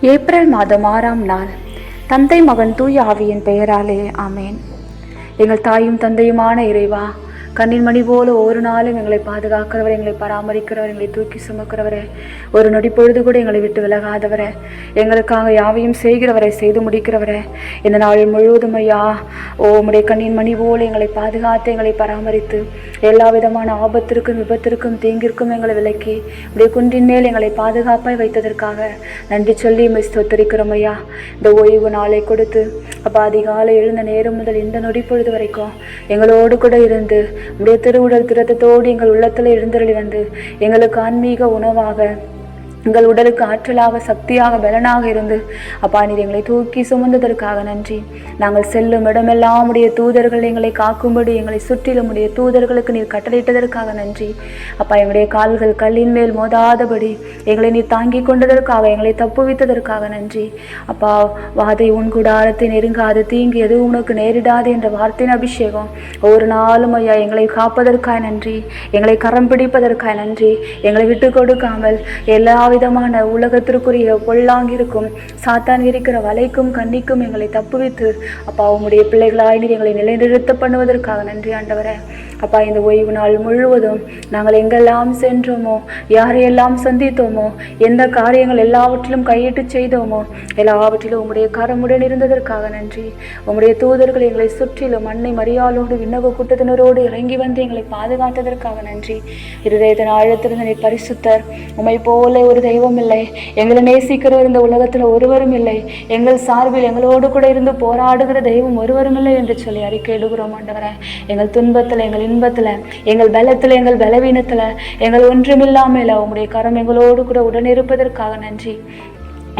April மாதம் ஆறாம் நாள். தந்தை மகன் தூய ஆவியின் பெயராலே ஆமேன். எங்கள் தாயும் தந்தையுமான இறைவா கண்ணின் மணி போல ஒரு நாளும் எங்களை பாதுகாக்கிறவர் எங்களை பராமரிக்கிறவர் எங்களை தூக்கி சுமக்கிறவரே. ஒரு நொடி பொழுது கூட எங்களை விட்டு விலகாதவரே. எங்களுக்காக யாவையும் செய்கிறவரை செய்து முடிக்கிறவரே. இந்த நாள் முழுவதும் ஐயா ஓ உம்முடைய கண்ணின் மணி போல எங்களை பாதுகாத்து எங்களை பராமரித்து எல்லா விதமான ஆபத்திற்கும் விபத்திற்கும் தீங்கிற்கும் எங்களை விலக்கி உடைய குன்றின் மேல் எங்களை பாதுகாப்பாய் வைத்ததற்காக நன்றி சொல்லி உம்மை ஸ்தோத்தரிக்கிறோம் ஐயா. இந்த ஓய்வு நாளை கொடுத்து அப்போ அதிகாலை எழுந்த நேரம் முதல் இந்த நொடி பொழுது வரைக்கும் எங்களோடு கூட இருந்து உடைய திருவுடல் திரத்தத்தோடு எங்கள் உள்ளத்தில் எழுந்தருளி வந்து எங்களுக்கு ஆன்மீக உணவாக எங்கள் உடலுக்கு ஆற்றலாக சக்தியாக பலனாக இருந்து. அப்பா நீர் எங்களை தூக்கி சுமந்ததற்காக நன்றி. நாங்கள் செல்லும் இடமெல்லாம் உடைய தூதர்கள் எங்களை காக்கும்படி எங்களை சுற்றிலும் உடைய தூதர்களுக்கு நீர் கட்டளையிட்டதற்காக நன்றி. அப்பா எங்களுடைய கால்கள் கல்லின் மேல் மோதாதபடி எங்களை நீர் தாங்கி கொண்டதற்காக எங்களை தப்புவித்ததற்காக நன்றி. அப்பா வாதை உன் குடாரத்தை நெருங்காது தீங்கு எதுவும் உனக்கு நேரிடாது என்ற வார்த்தையின் அபிஷேகம். ஒவ்வொரு நாளும் ஐயா எங்களை காப்பதற்காக நன்றி. எங்களை கரம் பிடிப்பதற்காக நன்றி. எங்களை விட்டு கொடுக்காமல் எல்லா விதமான உலகத்திற்குரிய பொல்லாங்கிருக்கும் சாத்தான் இருக்கிற வலைக்கும் கண்ணிக்கும் எங்களை தப்புவித்து. அப்பா உங்களுடைய பிள்ளைகளாய் நீர் எங்களை நிலைநிறுத்த பண்ணுவதற்காக நன்றி ஆண்டவரே. அப்பா இந்த ஓய்வு நாள் முழுவதும் நாங்கள் எங்கெல்லாம் சென்றோமோ யாரையெல்லாம் சந்தித்தோமோ எந்த காரியங்கள் எல்லாவற்றிலும் கையிட்டு செய்தோமோ எல்லாவற்றிலும் உங்களுடைய கரமுடன் இருந்ததற்காக நன்றி. உங்களுடைய தூதர்கள் எங்களை சுற்றிலும் அன்னை மரியாளோடு விண்ணக கூட்டத்தினரோடு இறங்கி வந்து எங்களை பாதுகாத்ததற்காக நன்றி. இருதயத்தின் ஆழத்திருந்த பரிசுத்தர் உமை போல ஒரு தெய்வம் இல்லை எங்களை நேசிக்கிறவர் இந்த உலகத்தில் ஒருவரும் இல்லை. எங்கள் சார்பில் எங்களோடு கூட இருந்து போராடுகிற தெய்வம் ஒருவரும் இல்லை என்று சொல்லி அறிக்கை இடுகிறோம் ஆண்டவரே. எங்கள் துன்பத்தில் எங்கள் இன்பத்தில் எங்கள் பலத்தில் எங்கள் பலவீனத்தில் எங்கள் ஒன்றுமில்லாமல் உங்களுடைய கரம் எங்களோடு கூட உடனிருப்பதற்காக நன்றி.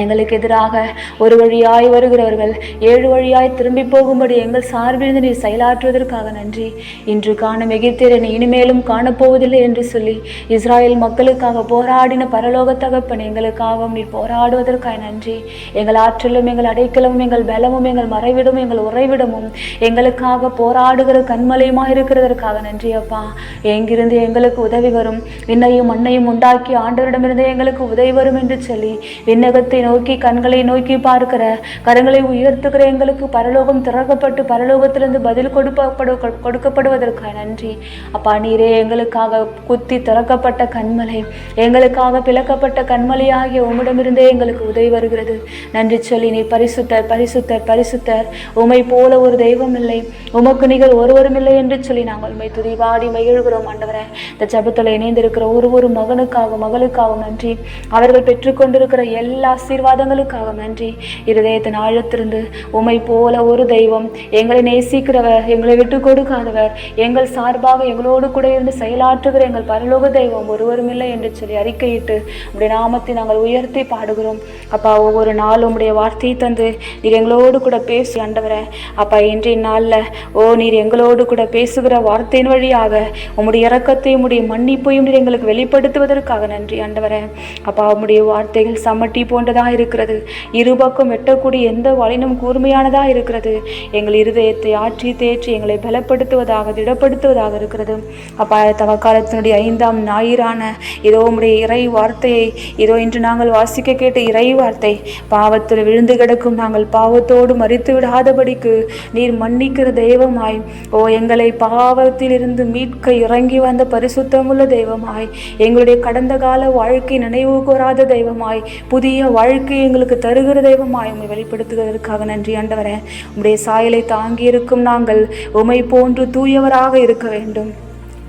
எங்களுக்கு எதிராக ஒரு வழியாய் வருகிறவர்கள் ஏழு வழியாய் திரும்பி போகும்படி எங்கள் சார்பிலிருந்து நீர் செயலாற்றுவதற்காக நன்றி. இன்று காணும் எகிப்தியரனை இனிமேலும் காணப்போவதில்லை என்று சொல்லி இஸ்ராயேல் மக்களுக்காக போராடின பரலோக தகப்பன் எங்களுக்காகவும் நீர் போராடுவதற்காக நன்றி. எங்கள் ஆற்றலும் எங்கள் அடைக்கலமும் எங்கள் பலமும் எங்கள் மறைவிடமும் எங்கள் உறைவிடமும் எங்களுக்காக போராடுகிற கண்மலையுமாக இருக்கிறதற்காக நன்றி அப்பா. எங்கிருந்து எங்களுக்கு உதவி வரும்? விண்ணையும் மண்ணையும் உண்டாக்கி ஆண்டவரிடமிருந்து எங்களுக்கு உதவி வரும் என்று சொல்லி விண்ணகத்தை நோக்கி கண்களை நோக்கி பார்க்கிற கரங்களை உயர்த்துகிற எங்களுக்கு பரலோகம் திறக்கப்பட்டு பரலோகத்திலிருந்து பதில் கொடுப்படு கொடுக்கப்படுவதற்காக நன்றி. அப்பா நீரே எங்களுக்காக குத்தி திறக்கப்பட்ட கண்மலை எங்களுக்காக பிளக்கப்பட்ட கண்மலை ஆகிய உம்மிடமிருந்தே எங்களுக்கு உதவி வருகிறது. நன்றி சொல்லி நீ பரிசுத்தர் பரிசுத்தர் பரிசுத்தர் உமை போல ஒரு தெய்வம் இல்லை உமக்கு நீங்கள் ஒருவரும் இல்லை என்று சொல்லி நாங்கள் உண்மை துதிவாடி மகிழ்கிறோம் ஆண்டவரே. இந்த ஜபத்தில் இணைந்திருக்கிற ஒரு ஒரு மகனுக்காக மகளுக்காகவும் நன்றி. அவர்கள் பெற்றுக்கொண்டிருக்கிற எல்லா ஆசீர்வாதங்களுக்காக நன்றி. இருதயத்தின் ஆழத்திருந்து உமை போல ஒரு தெய்வம் எங்களை நேசிக்கிறவர் எங்களை விட்டு கொடுக்காதவர் எங்கள் சார்பாக எங்களோடு கூட இருந்து செயலாற்றுகிற எங்கள் பரலோக தெய்வம் ஒருவரும் இல்லை என்று சொல்லி அறிக்கையிட்டு உடைய நாமத்தை நாங்கள் உயர்த்தி பாடுகிறோம். அப்பா ஒவ்வொரு நாளும் உடைய வார்த்தையை தந்து நீர் எங்களோடு கூட பேசி ஆண்டவரே அப்பா இன்றைய நாளில் ஓ நீர் எங்களோடு கூட பேசுகிற வார்த்தையின் வழியாக உம்முடைய இறக்கத்தையும் உடைய மன்னிப்பையும் நீர் எங்களுக்கு வெளிப்படுத்துவதற்காக நன்றி ஆண்டவரே. அப்பா உம்முடைய வார்த்தைகள் சமட்டி போன்றதாக இருக்கிறது. இருபக்கம் எட்டக்கூடிய எந்த வலினும் கூர்மையானதாக இருக்கிறது. எங்கள் இருதயத்தை ஆற்றி தேற்றி எங்களை பலப்படுத்துவதாக திடப்படுத்துவதாக இருக்கிறது. அப்பா தவக்காலத்தினுடைய ஐந்தாம் ஞாயிறான இதோ உடைய இறை வார்த்தையை இதோ இன்று நாங்கள் வாசிக்க கேட்ட இறை வார்த்தை பாவத்தில் விழுந்து கிடக்கும் நாங்கள் பாவத்தோடு மறித்து விடாதபடிக்கு நீர் மன்னிக்கிற தெய்வமாய். ஓ எங்களை பாவத்திலிருந்து மீட்க இறங்கி வந்த பரிசுத்தமுள்ள தெய்வமாய். எங்களுடைய கடந்த கால வாழ்க்கை நினைவு கூறாத தெய்வமாய். புதிய வாழ்க்கை வாழ்க்கை எங்களுக்கு தருகிற தெய்வமாய் உண்மை வெளிப்படுத்துவதற்காக நன்றி ஆண்டவரே. உம்முடைய சாயலை தாங்கி இருக்கும் நாங்கள் உமை போன்று தூயவராக இருக்க வேண்டும்.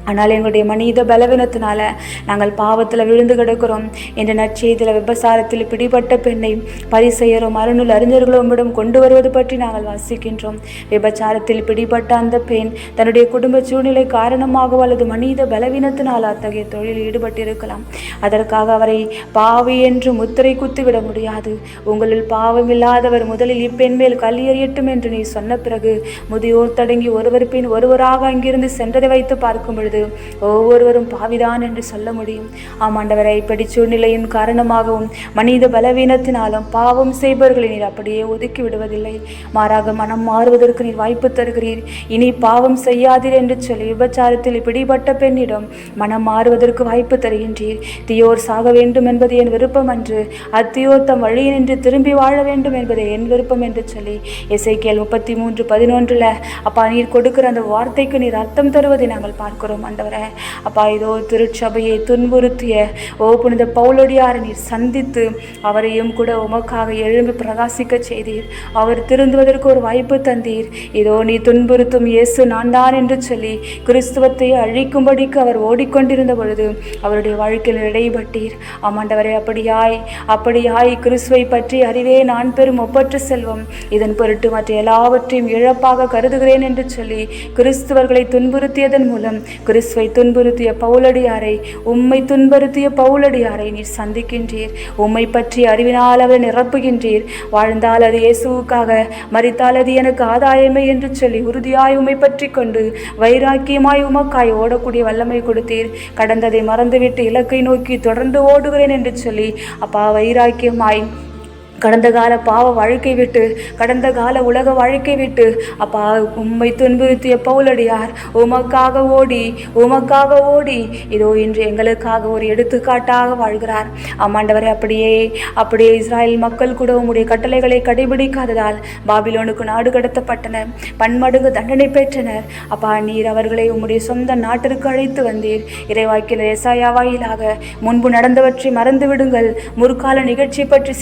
ஆனால் எங்களுடைய மனித பலவீனத்தினால நாங்கள் பாவத்தில் விழுந்து கிடக்கிறோம். என்ற நற்செய்தியில் விபசாரத்தில் பிடிபட்ட பெண்ணை பரிசெயரும் அருணுள் அறிஞர்களும் உம்மிடம் கொண்டு வருவது பற்றி நாங்கள் வாசிக்கின்றோம். விபச்சாரத்தில் பிடிபட்ட அந்த பெண் தன்னுடைய குடும்ப சூழ்நிலை காரணமாகவோ அல்லது மனித பலவீனத்தினால் அத்தகைய தொழிலில் ஈடுபட்டிருக்கலாம். அதற்காக அவரை பாவி என்று முத்திரை குத்துவிட முடியாது. உங்களில் பாவம் இல்லாதவர் முதலில் இப்பெண் மேல் கல் எறியட்டும் என்று நீ சொன்ன பிறகு முதியோர் தடங்கி ஒருவர் பின் ஒருவராக அங்கிருந்து சென்றதை வைத்து பார்க்கும் பொழுது பொழுது ஒவ்வொருவரும் பாவிதான் என்று சொல்ல முடியும். ஆமாண்டவரை இப்படி சூழ்நிலையின் காரணமாகவும் மனித பலவீனத்தினாலும் பாவம் செய்பவர்களை நீர் அப்படியே ஒதுக்கி விடுவதில்லை. மாறாக மனம் மாறுவதற்கு நீர் வாய்ப்பு தருகிறீர். இனி பாவம் செய்யாதீர் என்று சொல்லி விபச்சாரத்தில் பிடிபட்ட பெண்ணிடம் மனம் மாறுவதற்கு வாய்ப்பு தருகின்றீர். தீயோர் சாக வேண்டும் என்பது என் விருப்பம் அன்று. அத்தியோர் தம் வழியில் நின்று திரும்பி வாழ வேண்டும் என்பது என் விருப்பம் என்று சொல்லி இசைக்கியல் முப்பத்தி மூன்று பதினொன்றில் அப்பா நீர் கொடுக்கிற அந்த வார்த்தைக்கு நீர் அர்த்தம் தருவதை நாங்கள் பார்க்கிறோம். ஆண்டவரே. அப்பா இதோ திருச்சபையை துன்புறுத்திய ஓ புனித பவுலடியாரை நீர் சந்தித்து அவரையும் கூட உமக்காக எழும்பி பிரகாசிக்க செய்தீர். அவர் திருந்துவதற்கு ஒரு வாய்ப்பு தந்தீர். இதோ நீ துன்புறுத்தும் இயேசு நான் தான் என்று சொல்லி கிறிஸ்துவத்தை அழிக்கும்படிக்கு அவர் ஓடிக்கொண்டிருந்த பொழுது அவருடைய வாழ்க்கையில் இடைப்பட்டீர் ஆமாண்டவரே அப்படியாய் அப்படியாய் கிறிஸ்துவை பற்றி அறிவே நான் பெறும் ஒப்பற்ற செல்வம். இதன் பொருட்டு மற்ற எல்லாவற்றையும் இழப்பாக கருதுகிறேன் என்று சொல்லி கிறிஸ்துவர்களை துன்புறுத்தியதன் மூலம் கிறிஸ்துவை துன்புறுத்திய பவுலடியாரை உம்மை துன்புறுத்திய பவுலடியாரை நீர் சந்திக்கின்றீர். உம்மை பற்றி அறிவினால் அவர் நிரப்புகின்றீர். வாழ்ந்தால் அது இயேசுவுக்காக மறித்தால் அது எனக்கு ஆதாயமே என்று சொல்லி உறுதியாய் உம்மை பற்றி கொண்டு வைராக்கியமாய் உமக்காய் ஓடக்கூடிய வல்லமை கொடுத்தீர். கடந்ததை மறந்துவிட்டு இலக்கை நோக்கி தொடர்ந்து ஓடுகிறேன் என்று சொல்லி அப்பா வைராக்கியமாய் கடந்த கால பாவ வாழ்க்கை விட்டு கடந்த கால உலக வாழ்க்கை விட்டு அப்பா உம்மை துன்புறுத்திய பவுலடியார் உமக்காக ஓடி உமக்காக ஓடி இதோ இன்று எங்களுக்காக ஒரு எடுத்துக்காட்டாக வாழ்கிறார். ஆமாண்டவரே அப்படியே அப்படியே இஸ்ராயல் மக்கள் கூட உம்முடைய கட்டளைகளை கடைபிடிக்காததால் பாபிலோனுக்கு நாடு கடத்தப்பட்டனர் பன்மடங்கு தண்டனை பெற்றனர். அப்பா நீர் அவர்களை உம்முடைய சொந்த நாட்டிற்கு அழைத்து வந்தீர். இறைவாய்க்கில் எசாயா வாயிலாக முன்பு நடந்தவற்றை மறந்து விடுங்கள் முற்கால நிகழ்ச்சி பற்றி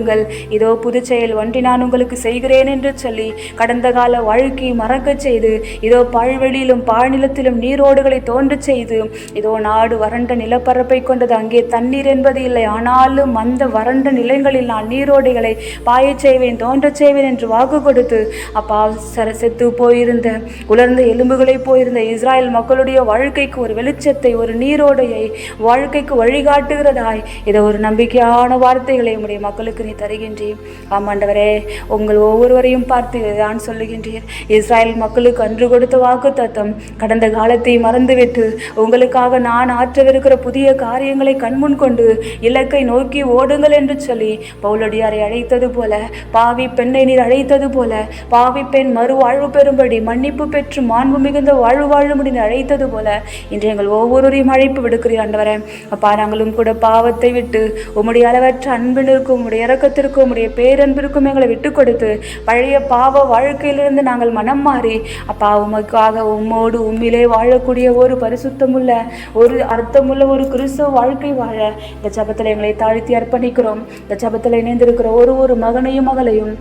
சிந்திக்காதிருங்கள் இதோ புது செயல் ஒன்றை நான் உங்களுக்கு செய்கிறேன் என்று சொல்லி கடந்த கால வாழ்க்கை மறக்கச் செய்து இதோ பாழ்வெளியிலும் பாழ்நிலத்திலும் நீரோடுகளை தோன்றச் செய்து இதோ நாடு வறண்ட நிலப்பரப்பை கொண்டது அங்கே தண்ணீர் என்பது இல்லை. ஆனாலும் அந்த வறண்ட நிலங்களில் நான் நீரோடைகளை பாயச் செய்வேன் தோன்றச் செய்வேன் என்று வாக்கு கொடுத்து அப்பா சர செத்து போயிருந்த உலர்ந்த எலும்புகளை போயிருந்த இஸ்ராயல் மக்களுடைய வாழ்க்கைக்கு ஒரு வெளிச்சத்தை ஒரு நீரோடையை வாழ்க்கைக்கு வழிகாட்டுகிறதாய். இதை ஒரு நம்பிக்கையான வார்த்தைகளை உடைய மக்களுக்கு நீ தருகின்றீர். ஆமாண்டவரே உங்கள் ஒவ்வொருவரையும் பார்த்து நான் சொல்லுகின்றீர். இஸ்ராயல் மக்களுக்கு அன்று கொடுத்த வாக்கு தத்தம் கடந்த காலத்தை மறந்துவிட்டு உங்களுக்காக நான் ஆற்றவிருக்கிற புதிய காரியங்களை கண்முன் கொண்டு இலக்கை நோக்கி ஓடுங்கள் என்று சொல்லி பவுலடியாரை அழைத்தது போல பாவி பெண்ணை நீர் அழைத்தது போல பாவி பெண் மறு வாழ்வு பெறும்படி மன்னிப்பு பெற்று மாண்பு மிகுந்த வாழ்வு வாழும்படி அழைத்தது போல இன்று எங்கள் ஒவ்வொருவரையும் அழைப்பு விடுக்கிறீர் ஆண்டவரே. அப்பா நாங்களும் கூட பாவத்தை விட்டு உம்முடைய அளவற்ற அன்பினருக்கும் உம்முடைய இரக்கத்திற்கும் உடைய பேரன்பிற்கும் எங்களை விட்டு கொடுத்து பழைய பாவ வாழ்க்கையிலிருந்து நாங்கள் மனம் மாறி அப்பா உமக்காக உம்மோடு உம்மிலே வாழக்கூடிய ஒரு பரிசுத்தமுள்ள ஒரு அர்த்தமுள்ள ஒரு கிறிஸ்தவ வாழ்க்கை வாழ இந்த ஜபத்தில் எங்களை தாழ்த்தி அர்ப்பணிக்கிறோம். இந்த ஜபத்தில் இணைந்திருக்கிற ஒரு ஒரு மகனையும் மகளையும்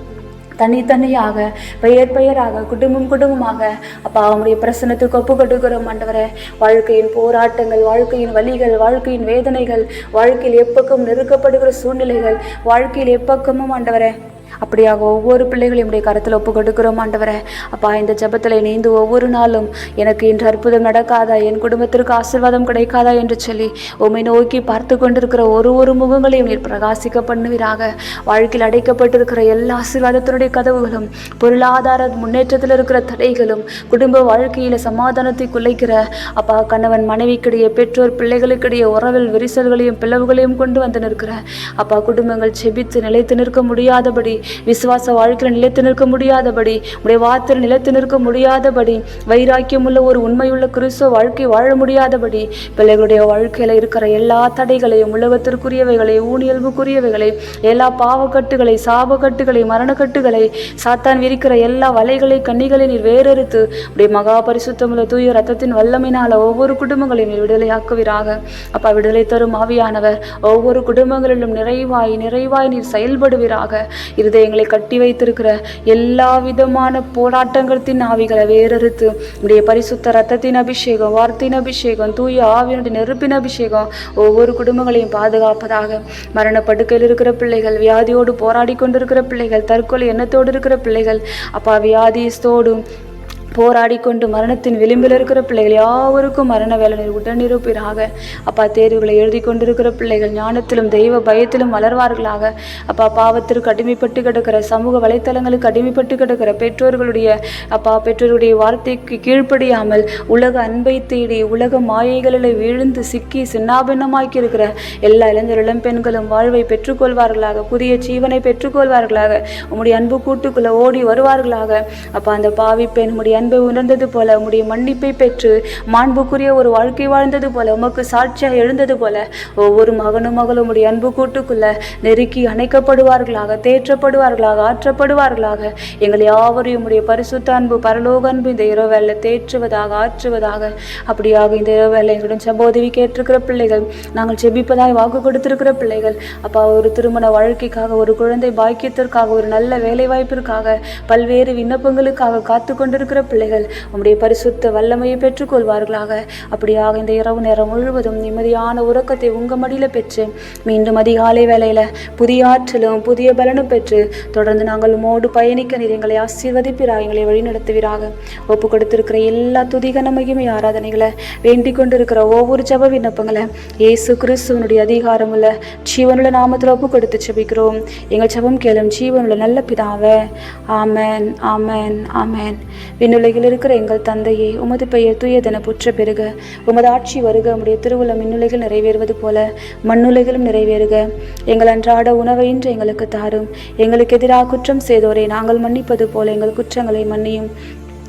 தனித்தனியாக பெயர் பெயராக குடும்பம் குடும்பமாக அப்பா அவனுடைய பிரசனத்துக்கு ஒப்பு கொடுக்கிறோம் ஆண்டவரே. வாழ்க்கையின் போராட்டங்கள் வாழ்க்கையின் வலிகள் வாழ்க்கையின் வேதனைகள் வாழ்க்கையில் எப்பக்கம் நெருக்கப்படுகிற சூழ்நிலைகள் வாழ்க்கையில் எப்பக்கமும் ஆண்டவரே. அப்படியாக ஒவ்வொரு பிள்ளைகளையும் உடைய கருத்தில் ஒப்பு கொடுக்கிறோம் ஆண்டவரே. அப்பா இந்த ஜெபத்தில் இணைந்து ஒவ்வொரு நாளும் எனக்கு இன்று அற்புதம் நடக்காதா? என் குடும்பத்திற்கு ஆசீர்வாதம் கிடைக்காதா? என்று சொல்லி உம்மை நோக்கி பார்த்து கொண்டிருக்கிற ஒரு ஒரு முகங்களையும் நீர் பிரகாசிக்க பண்ணுவீராக. வாழ்க்கையில் அடைக்கப்பட்டிருக்கிற எல்லா ஆசீர்வாதத்தினுடைய கதவுகளும் பொருளாதார முன்னேற்றத்தில் இருக்கிற தடைகளும் குடும்ப வாழ்க்கையில் சமாதானத்தை குலைக்கிற அப்பா கணவன் மனைவிக்கிடையே பெற்றோர் பிள்ளைகளுக்கிடையே உறவில் விரிசல்களையும் பிளவுகளையும் கொண்டு வந்து நிற்கிற அப்பா குடும்பங்கள் செபித்து நிலைத்து நிற்க முடியாதபடி விசுவாச வாழ்க்கையில் நிலைத்து நிற்க முடியாதபடி உடைய வார்த்தையில் நிலைத்து நிற்க முடியாதபடி வைராக்கியமுள்ள ஒரு உண்மையுள்ள கிறிஸ்துவ வாழ்க்கை வாழ முடியாதபடி பிள்ளைகளுடைய வாழ்க்கையில இருக்கிற எல்லா தடைகளையும் உலகத்திற்குரியவைகளை ஊனியல்புக்குரியவைகளை எல்லா பாவக்கட்டுகளை சாபக்கட்டுகளை மரணக்கட்டுகளை சாத்தான் விரிக்கிற எல்லா வலைகளை கண்ணிகளை நீர் வேறறுத்து உடைய மகா பரிசுத்தமுள்ள தூய ரத்தத்தின் வல்லமினால ஒவ்வொரு குடும்பங்களையும் நீர் விடுதலையாக்குவீராக. அப்பா விடுதலை தரும் ஆவியானவர் ஒவ்வொரு குடும்பங்களிலும் நிறைவாய் நிறைவாய் நீர் செயல்படுவீராக. இருதயங்களை கட்டி வைத்திருக்கிற எல்லா விதமான போராட்டங்களின் ஆவிகளை வேறறுத்து உடைய பரிசுத்த ரத்தத்தின் அபிஷேகம் வார்த்தையின் அபிஷேகம் தூய ஆவியனுடைய நெருப்பின் அபிஷேகம் ஒவ்வொரு குடும்பங்களையும் பாதுகாப்பதாக. மரண படுக்கையில் இருக்கிற பிள்ளைகள் வியாதியோடு போராடி கொண்டிருக்கிற பிள்ளைகள் தற்கொலை எண்ணத்தோடு இருக்கிற பிள்ளைகள் அப்பா வியாதியத்தோடும் போராடி கொண்டு மரணத்தின் விளிம்பில் இருக்கிற பிள்ளைகள் யாவருக்கும் மரண வேலனை உடனிருப்பீராக அப்பா தேர்வுகளை எழுதி கொண்டிருக்கிற பிள்ளைகள் ஞானத்திலும் தெய்வ பயத்திலும் வளர்வார்களாக. அப்பா பாவத்திற்கு அடிமைப்பட்டு கிடக்கிற சமூக வலைத்தளங்களுக்கு அடிமைப்பட்டு கிடக்கிற பெற்றோர்களுடைய அப்பா பெற்றோருடைய வார்த்தைக்கு கீழ்ப்படியாமல் உலக அன்பை தேடி உலக மாயைகளில் விழுந்து சிக்கி சின்னாபின்னமாக்கி இருக்கிற எல்லா இளைஞர் இளம் பெண்களும் வாழ்வை பெற்றுக்கொள்வார்களாக புதிய ஜீவனை பெற்றுக்கொள்வார்களாக. உம்முடைய அன்பு கூட்டுக்குள்ளே ஓடி வருவார்களாக. அப்பா அந்த பாவி பெண் உம்முடைய அன்பை உணர்ந்தது போல உம்முடைய மன்னிப்பை பெற்று மாண்புக்குரிய ஒரு வாழ்க்கை வாழ்ந்தது போல உமக்கு சாட்சியாக எழுந்தது போல ஒவ்வொரு மகனும் மகளும் உம்முடைய அன்பு கூட்டுக்குள்ள நெருக்கி அணைக்கப்படுவார்களாக தேற்றப்படுவார்களாக ஆற்றப்படுவார்களாக. எங்கள் யாவரையும் உம்முடைய பரிசுத்த அன்பு பரலோக அன்பு இந்த இரவேல தேற்றுவதாக ஆற்றுவதாக. அப்படியாக இந்த இரவேல எங்களுடன் சம்போதவி கேட்டிருக்கிற பிள்ளைகள் நாங்கள் செபிப்பதாய் வாக்கு கொடுத்திருக்கிற பிள்ளைகள் அப்பா ஒரு திருமண வாழ்க்கைக்காக ஒரு குழந்தை பாக்கியத்திற்காக ஒரு நல்ல வேலைவாய்ப்பிற்காக பல்வேறு விண்ணப்பங்களுக்காக காத்து கொண்டிருக்கிற பிள்ளைகள் உம்முடைய பரிசுத்த வல்லமையை பெற்றுக்கொள்வார்களாக. அப்படியாக இந்த இரவு நேரம் முழுவதும் நிம்மதியான உறக்கத்தை உங்க மடியில பெற்று மீண்டும் அதிகாலை வேலையில புதிய ஆற்றலும் புதிய பலனும் பெற்று தொடர்ந்து நாங்கள் உமோடு பயணிக்க நீர் எங்களை ஆசீர்வதிப்பிறாக எங்களை வழிநடத்துவீராக. ஒப்பு கொடுத்திருக்கிற எல்லா துதிகன மகிமை ஆராதனைகளை வேண்டிக் கொண்டிருக்கிற ஒவ்வொரு ஜப விண்ணப்பங்களை இயேசு கிறிஸ்துவனுடைய அதிகாரமுள்ள ஜீவனுள்ள நாமத்தில் ஒப்பு கொடுத்து செபிக்கிறோம் எங்கள் ஜபம் கேளும் ஜீவனுள்ள நல்ல பிதாவே. ஆமேன் ஆமேன் ஆமென். விண்ணுலகில் இருக்கிற எங்கள் தந்தையே உமது பெயர் தூயதென புற்ற பெருக. உமது ஆட்சி வருக. உம்முடைய திருவுள்ள மின்னுலகில் நிறைவேறுவது போல மண்ணுலகிலும் நிறைவேறுக. எங்கள் அன்றாட உணவை இன்று எங்களுக்கு தாரும். எங்களுக்கு எதிராக குற்றம் செய்தோரை நாங்கள் மன்னிப்பது போல எங்கள் குற்றங்களை மன்னியும்.